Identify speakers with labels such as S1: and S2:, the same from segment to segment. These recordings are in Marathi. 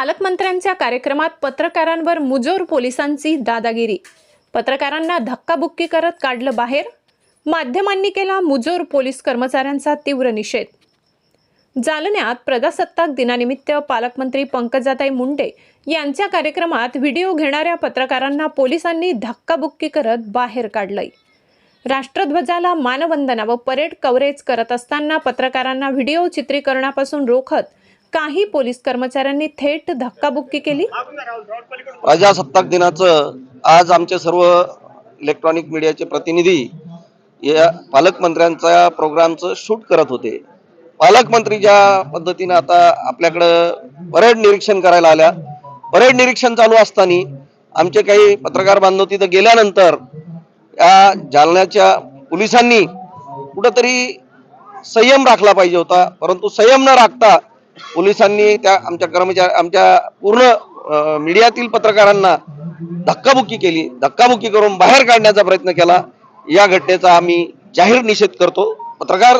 S1: पालकमंत्र्यांच्या कार्यक्रमात पत्रकारांवर मुजोर पोलिसांची दादागिरी. पत्रकारांना धक्काबुक्की करत काढलं बाहेर. माध्यमांनी केला मुजोर पोलीस कर्मचाऱ्यांचा तीव्र निषेध. जालन्यात प्रजासत्ताक दिनानिमित्त पालकमंत्री पंकजाताई मुंडे यांच्या कार्यक्रमात व्हिडिओ घेणाऱ्या पत्रकारांना पोलिसांनी धक्काबुक्की करत बाहेर काढलंय. राष्ट्रध्वजाला मानवंदना व परेड कव्हरेज करत असताना पत्रकारांना व्हिडिओ चित्रीकरणापासून रोखत काही पोलीस कर्मचाऱ्यांनी थेट धक्काबुक्की केली?
S2: प्रजासत्ताक दिनाचं आज आमचे सर्व इलेक्ट्रॉनिक मीडियाचे प्रतिनिधी या पालकमंत्र्यांच्या प्रोग्रामचं शूट करत होते. पालकमंत्री ज्या पद्धतीनं आता आपल्याकडं परेड निरीक्षण करायला आल्या. परेड निरीक्षण चालू असताना आमचे काही पत्रकार बांधव तिथं गेल्यानंतर या जालन्याच्या पोलिसांनी कुठंतरी संयम राखला पाहिजे होता. परंतु संयम न राखता पोलिसांनी त्या आमच्या कर्मचारी आमच्या पूर्ण मीडियातील पत्रकारांना धक्काबुक्की केली. धक्काबुक्की करून बाहेर काढण्याचा प्रयत्न केला. या घटनेचा आम्ही जाहीर निषेध करतो. पत्रकार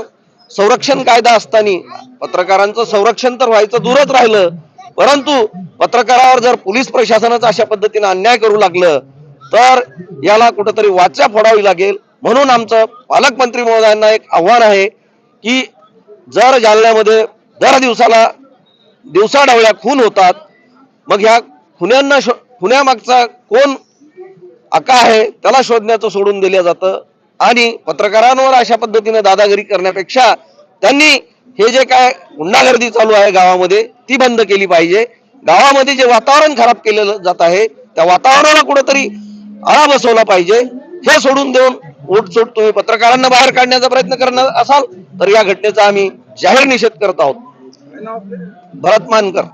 S2: संरक्षण कायदा असताना पत्रकारांचं संरक्षण तर व्हायचं दूरच राहिलं. परंतु पत्रकारावर जर पोलीस प्रशासनाचा अशा पद्धतीनं अन्याय करू लागलं तर याला कुठंतरी वाचा फोडावी लागेल. म्हणून आमचं पालकमंत्री महोदयांना एक आव्हान आहे की जर जालन्यामध्ये दर दिवसाला दिवसाढवळ्या खून होतात. मग ह्या खुन्यांना शो खुन्यामागचा कोण आका आहे त्याला शोधण्याचं सोडून दिलं जातं. आणि पत्रकारांवर अशा पद्धतीने दादागिरी करण्यापेक्षा त्यांनी हे जे काय गुंडागर्दी चालू आहे गावामध्ये ती बंद केली पाहिजे. गावामध्ये जे वातावरण खराब केलेलं जात आहे त्या वातावरणाला कुठंतरी आळा बसवला पाहिजे. हे सोडून देऊन ओटसोट तुम्ही पत्रकारांना बाहेर काढण्याचा प्रयत्न करणार असाल तर या घटनेचा आम्ही जाहीर निषेध करत आहोत. भरत मानकर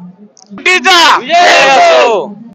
S3: विजय असो.